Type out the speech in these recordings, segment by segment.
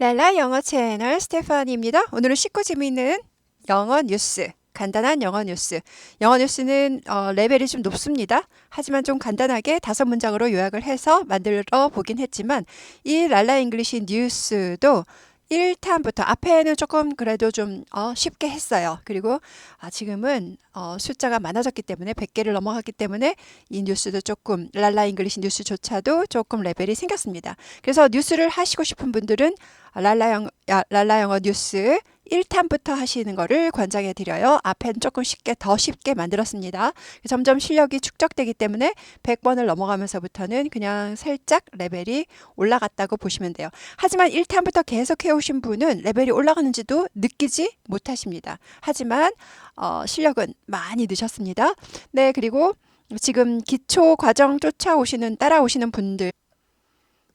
랄라 영어 채널 스테파니입니다. 오늘은 쉽고 재미있는 영어 뉴스, 간단한 영어 뉴스. 영어 뉴스는 어, 레벨이 좀 높습니다. 하지만 좀 간단하게 다섯 문장으로 요약을 해서 만들어 보긴 했지만 이 랄라 잉글리시 뉴스도 1탄부터 앞에는 조금 그래도 좀 어, 쉽게 했어요. 그리고 아, 지금은 어, 숫자가 많아졌기 때문에 100개를 넘어갔기 때문에 이 뉴스도 조금 랄라 잉글리시 뉴스조차도 조금 레벨이 생겼습니다. 그래서 뉴스를 하시고 싶은 분들은 랄라 영어, 랄라 영어 뉴스 1탄부터 하시는 거를 권장해 드려요. 앞엔 조금 쉽게 더 쉽게 만들었습니다. 점점 실력이 축적되기 때문에 100번을 넘어가면서부터는 그냥 살짝 레벨이 올라갔다고 보시면 돼요. 하지만 1탄부터 계속 해오신 분은 레벨이 올라가는지도 느끼지 못하십니다. 하지만 어, 실력은 많이 느셨습니다. 네, 그리고 지금 기초 과정 쫓아오시는 따라오시는 분들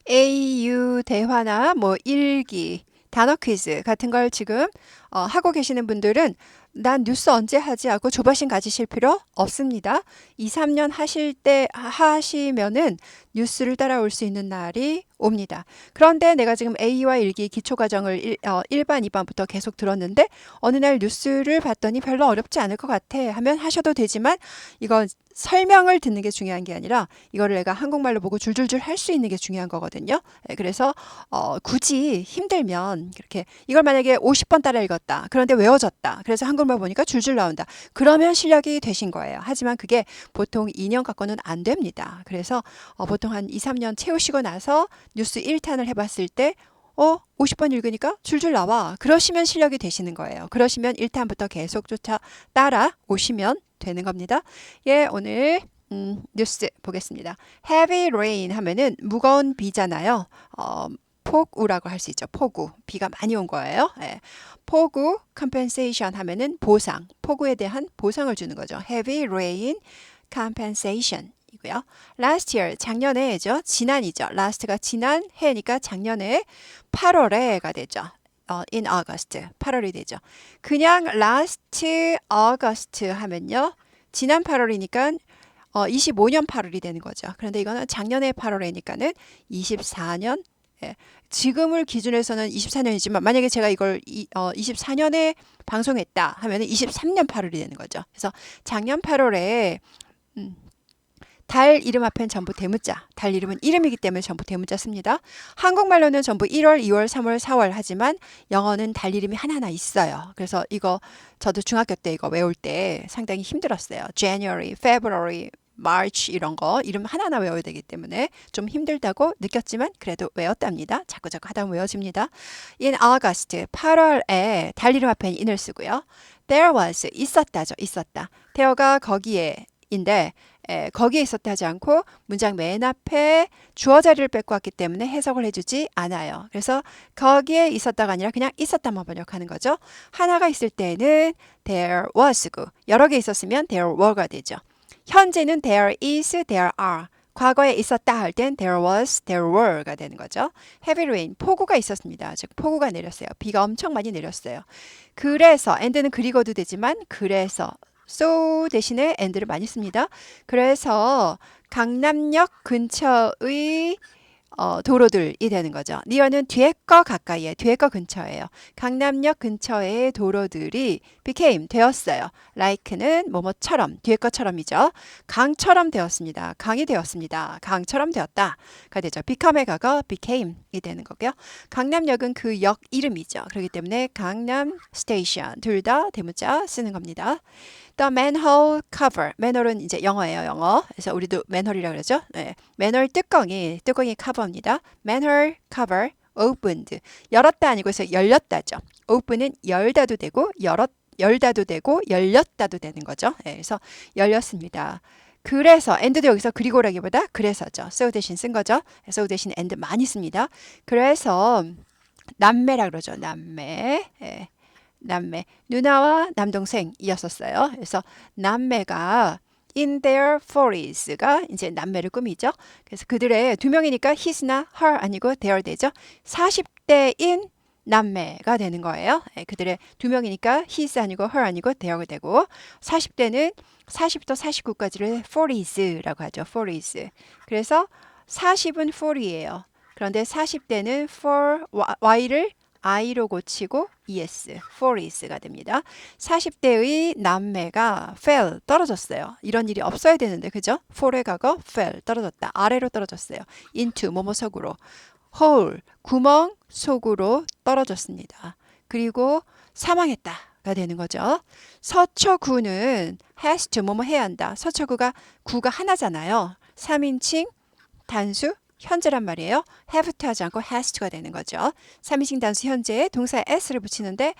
AU 대화나 뭐 일기 단어 퀴즈 같은 걸 지금 어, 하고 계시는 분들은 난 뉴스 언제 하지 하고 조바심 가지실 필요 없습니다. 2, 3년 하실 때 하시면은 뉴스를 따라올 수 있는 날이 옵니다. 그런데 내가 지금 A와 일기 기초 과정을 1, 어, 1반, 2반부터 계속 들었는데 어느 날 뉴스를 봤더니 별로 어렵지 않을 것 같아 하면 하셔도 되지만 이거 설명을 듣는 게 중요한 게 아니라 이거를 내가 한국말로 보고 줄줄줄 할 수 있는 게 중요한 거거든요. 예, 그래서 어, 굳이 힘들면 이렇게 이걸 만약에 50번 따라 읽었다. 그런데 외워졌다. 그래서 한국말 보니까 줄줄 나온다. 그러면 실력이 되신 거예요. 하지만 그게 보통 2년 갖고는 안 됩니다. 그래서 어, 보통 한 2, 3년 채우시고 나서 뉴스 1탄을 해봤을 때 어, 50번 읽으니까 줄줄 나와. 그러시면 실력이 되시는 거예요. 그러시면 1탄부터 계속 쫓아 따라 오시면 되는 겁니다. 예, 오늘 음, 뉴스 보겠습니다. Heavy rain 하면은 무거운 비잖아요. 어, 폭우라고 할 수 있죠. 폭우. 비가 많이 온 거예요. 예. 폭우 compensation 하면은 보상. 폭우에 대한 보상을 주는 거죠. Heavy rain compensation. 이고요. last year 작년에죠. 지난이죠. last가 지난 해니까 작년에 8월에가 되죠. 어, in August 8월이 되죠. 그냥 last August 하면요. 지난 8월이니까 어, 25년 8월이 되는 거죠. 그런데 이거는 작년에 8월이니까는 24년 예, 지금을 기준해서는 24년이지만 만약에 제가 이걸 이, 어, 24년에 방송했다 하면 23년 8월이 되는 거죠. 그래서 작년 8월에 음, 달 이름 앞엔 전부 대문자. 달 이름은 이름이기 때문에 전부 대문자 씁니다. 한국말로는 전부 1월, 2월, 3월, 4월 하지만 영어는 달 이름이 하나하나 있어요. 그래서 이거 저도 중학교 때 이거 외울 때 상당히 힘들었어요. January, February, March 이런 거 이름 하나하나 외워야 되기 때문에 좀 힘들다고 느꼈지만 그래도 외웠답니다. 자꾸자꾸 하다 보면 외워집니다. In August, 8월에 달 이름 앞에 in을 쓰고요. There was, 있었다죠. 있었다. there가 거기에 인데 에, 거기에 있었다 하지 않고 문장 맨 앞에 주어 자리를 뺏고 왔기 때문에 해석을 해주지 않아요. 그래서 거기에 있었다가 아니라 그냥 있었다만 번역하는 거죠. 하나가 있을 때는 there was고 여러 개 있었으면 there were가 되죠. 현재는 there is, there are. 과거에 있었다 할 땐 there was, there were가 되는 거죠. heavy rain, 폭우가 있었습니다. 즉 폭우가 내렸어요. 비가 엄청 많이 내렸어요. 그래서 and는 그리고도 되지만 그래서 so 대신에 and를 많이 씁니다. 그래서 강남역 근처의 어, 도로들이 되는 거죠. near는 뒤에 거 가까이에, 뒤에 거 근처예요. 강남역 근처의 도로들이 became 되었어요. like는 뭐뭐처럼, 뒤에 거처럼이죠. 강처럼 되었습니다. 강이 되었습니다. 강처럼 되었다가 되죠. become의 과거 became이 되는 거고요. 강남역은 그 역 이름이죠. 그렇기 때문에 강남 스테이션 둘다 대문자 쓰는 겁니다. The manhole cover. 맨홀은 이제 영어예요, 영어. 그래서 우리도 맨홀이라 그러죠. 네. 맨홀 뚜껑이 뚜껑이 커버입니다. manhole cover opened. 열었다 아니고 해서 열렸다죠. open은 열다도 되고 열었 열다도 되고 열렸다도 되는 거죠. 네, 그래서 열렸습니다. 그래서 and도 여기서 그리고라기보다 그래서죠. so 대신 쓴 거죠. so 대신 and 많이 씁니다. 그래서 남매라 그러죠. 남매. 예. 남매. 누나와 남동생이었었어요. 그래서 남매가 in their 40s가 이제 남매를 꾸미죠. 그래서 그들의 두 명이니까 his나 her 아니고 their 되죠. 40대인 남매가 되는 거예요. 네, 그들의 두 명이니까 his 아니고 her 아니고 their가 되고 40대는 40부터 49까지를 40s라고 하죠. 40s. 그래서 40은 40예요. 그런데 40대는 for y를 i로 고치고 es, for is가 됩니다. 40대의 남매가 fell 떨어졌어요. 이런 일이 없어야 되는데 그죠? for의 과거 fell 떨어졌다. 아래로 떨어졌어요. into 뭐뭐 속으로 hole 구멍 속으로 떨어졌습니다. 그리고 사망했다 가 되는 거죠. 서초구는 has to 뭐뭐 해야 한다. 서초구가 구가 하나잖아요. 3인칭 단수 현재란 말이에요. have to 하지 않고 has to가 되는 거죠. 3인칭 단수 현재에 동사에 s를 붙이는데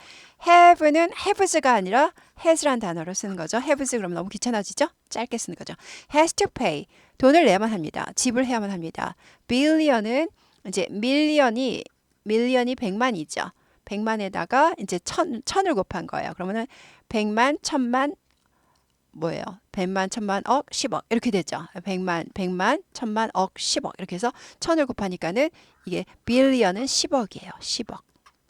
have는 haves가 아니라 has란 단어로 쓰는 거죠. haves 그러면 너무 귀찮아지죠? 짧게 쓰는 거죠. has to pay 돈을 내야만 합니다. 지불해야만 합니다. billion은 이제 밀리언이 밀리언이 100만이죠. 100만에다가 이제 천, 천을 곱한 거예요. 그러면은 100만, 천만, 뭐예요? 100만, 천만, 억, 10억 이렇게 되죠. 100만, 100만, 천만, 억, 10억 이렇게 해서 천을 곱하니까는 이게 빌리언은 10억이에요. 10억.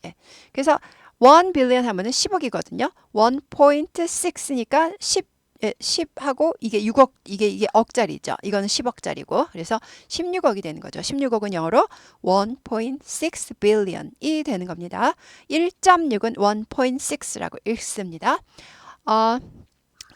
예. 그래서 1 빌리언 하면은 10억이거든요. 1.6니까 10 예, 10하고 이게 6억 이게 이게 억짜리죠. 이거는 10억짜리고. 그래서 16억이 되는 거죠. 16억은 영어로 1.6 billion이 되는 겁니다. 1.6은 1.6라고 읽습니다. 어,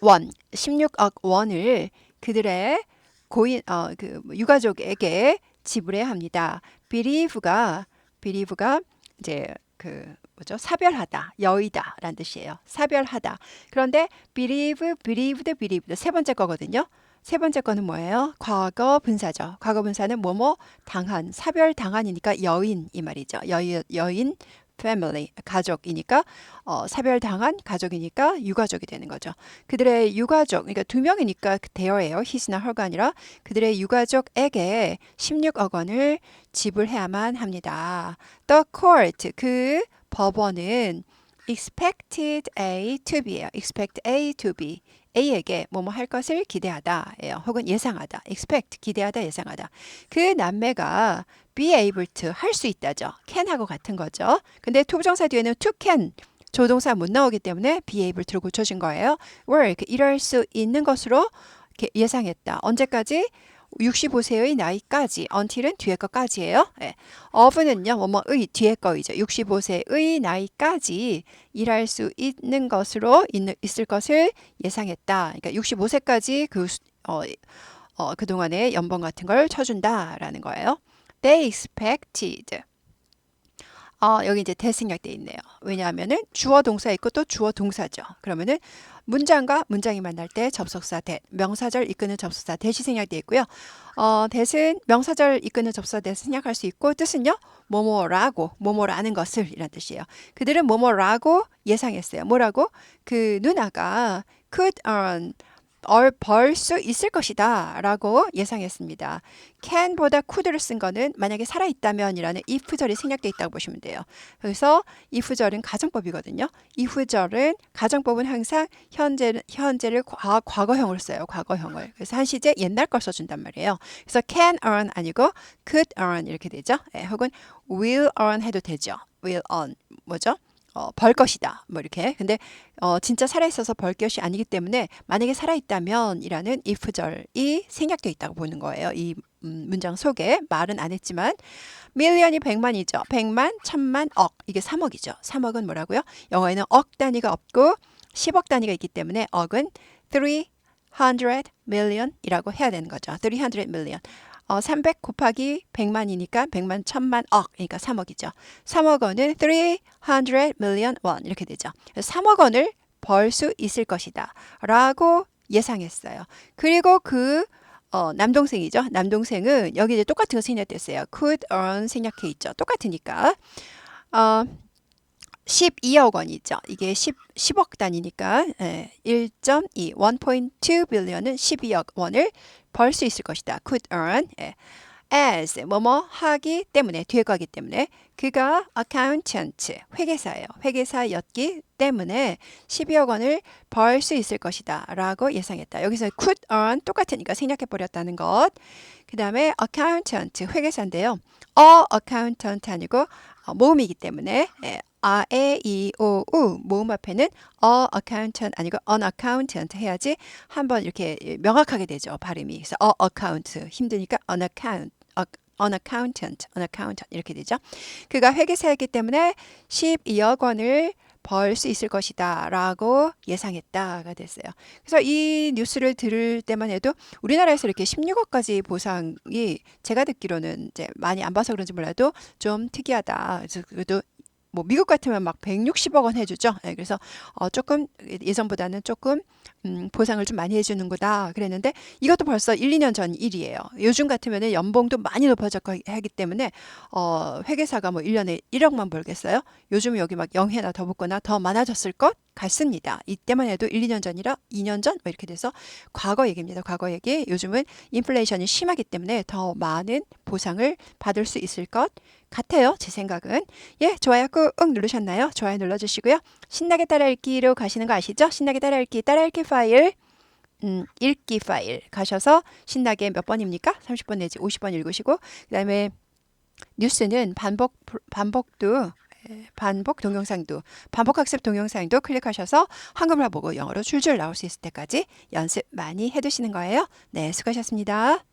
원 16억 원을 그들의 고인 어 그 유가족에게 지불해야 합니다. believe가 believe가 이제 그 뭐죠? 사별하다, 여의다 라는 뜻이에요. 사별하다. 그런데 believe, believed, believed 세 번째 거거든요. 세 번째 거는 뭐예요? 과거 분사죠. 과거 분사는 뭐뭐 당한, 사별 당한이니까 여인 이 말이죠. 여, 여인 family 가족이니까 어, 사별 당한 가족이니까 유가족이 되는 거죠. 그들의 유가족 그러니까 두 명이니까 대여예요. his나 her가 아니라 그들의 유가족에게 16억 원을 지불해야만 합니다. The court 그 법원은 expected A to B예요. expect A to B. A에게 뭐뭐 할 것을 기대하다예요. 혹은 예상하다. expect 기대하다 예상하다. 그 남매가 be able to 할 수 있다죠. can하고 같은 거죠. 근데 투부정사 뒤에는 to can 조동사 못 나오기 때문에 be able to로 고쳐진 거예요. work 일할 수 있는 것으로 예상했다. 언제까지? 65세의 나이까지 until은 뒤에 거까지예요. 예. of는요. 뭐뭐의 뒤에 거이죠. 65세의 나이까지 일할 수 있는 것으로 있는, 있을 것을 예상했다. 그러니까 65세까지 그 어, 어, 그동안의 연봉 같은 걸 쳐준다라는 거예요. They expected. 어, 여기 이제 대생략돼 있네요. 왜냐하면은 주어 동사 있고 또 주어 동사죠. 그러면은 문장과 문장이 만날 때 접속사 대, 명사절 이끄는 접속사 대시 생략돼 있고요. 어, 대신 명사절 이끄는 접속사 대 생략할 수 있고 뜻은요. 뭐뭐라고 뭐뭐라는 것을 이란 뜻이에요. 그들은 뭐뭐라고 예상했어요. 뭐라고? 그 누나가 could earn 벌수 있을 것이다 라고 예상했습니다. can보다 could를 쓴 거는 만약에 살아있다면 이라는 if절이 생략되어 있다고 보시면 돼요. 그래서 if절은 가정법이거든요. if절은 가정법은 항상 현재, 현재를 과, 과거형으로 써요. 과거형을. 그래서 한 시제 옛날 걸 써준단 말이에요. 그래서 can earn 아니고 could earn 이렇게 되죠. 예, 혹은 will earn 해도 되죠. will earn 뭐죠? 어, 벌 것이다. 뭐 이렇게. 근데 어, 진짜 살아있어서 벌 것이 아니기 때문에 만약에 살아있다면 이라는 if절이 생략되어 있다고 보는 거예요. 이 음, 문장 속에 말은 안 했지만 밀리언이 백만이죠. 백만, 천만, 억. 이게 3억이죠. 3억은 뭐라고요? 영어에는 억 단위가 없고 10억 단위가 있기 때문에 억은 300 million이라고 해야 되는 거죠. 300 million. 어, 300 곱하기 100만이니까 100만, 1000만, 억, 그러니까 3억이죠. 3억 원은 300 million won 이렇게 되죠. 3억 원을 벌 수 있을 것이다 라고 예상했어요. 그리고 그 어, 남동생이죠. 남동생은 여기 이제 똑같은 거 생략됐어요. could earn 생략해 있죠. 똑같으니까. 어, 12억 원이죠. 이게 10, 10억 단위니까 예, 1.2, 1.2 빌리언은 12억 원을 벌 수 있을 것이다. could earn. 예. as 뭐뭐 하기 때문에 뒤에 거기 때문에 그가 accountant 회계사예요. 회계사였기 때문에 12억 원을 벌 수 있을 것이다 라고 예상했다. 여기서 could earn 똑같으니까 생략해 버렸다는 것. 그 다음에 accountant 회계사인데요. a accountant 아니고 어, 모음이기 때문에 예, 아, 에, 이, 오, 우 모음 앞에는 a accountant 아니고 an accountant 해야지 한번 이렇게 명확하게 되죠 발음이. 그래서 a account 힘드니까 an account, an accountant, an accountant 이렇게 되죠. 그가 회계사였기 때문에 12억 원을 벌 수 있을 것이다 라고 예상했다가 됐어요. 그래서 이 뉴스를 들을 때만 해도 우리나라에서 이렇게 16억까지 보상이 제가 듣기로는 이제 많이 안 봐서 그런지 몰라도 좀 특이하다. 그래도 뭐 미국 같으면 막 160억 원 해주죠. 예, 그래서 어 조금 예전보다는 조금 음, 보상을 좀 많이 해주는구나 그랬는데 이것도 벌써 1, 2년 전 일이에요. 요즘 같으면은 연봉도 많이 높아졌고 하기 때문에 어, 회계사가 뭐 1년에 1억만 벌겠어요? 요즘 여기 막 영해나 더 붙거나 더 많아졌을 것 같습니다. 이때만 해도 1, 2년 전이라 2년 전 뭐 이렇게 돼서 과거 얘기입니다. 과거 얘기. 요즘은 인플레이션이 심하기 때문에 더 많은 보상을 받을 수 있을 것 같아요. 제 생각은. 예, 좋아요 꾹 누르셨나요? 좋아요 눌러주시고요. 신나게 따라 읽기로 가시는 거 아시죠? 신나게 따라 읽기, 따라 읽기 파일. 음, 읽기 파일 가셔서 신나게 몇 번입니까? 30번 내지 50번 읽으시고 그다음에 뉴스는 반복 반복도 예, 반복 동영상도 반복 학습 동영상도 클릭하셔서 한글만 보고 영어로 줄줄 나올 수 있을 때까지 연습 많이 해두시는 거예요. 네, 수고하셨습니다.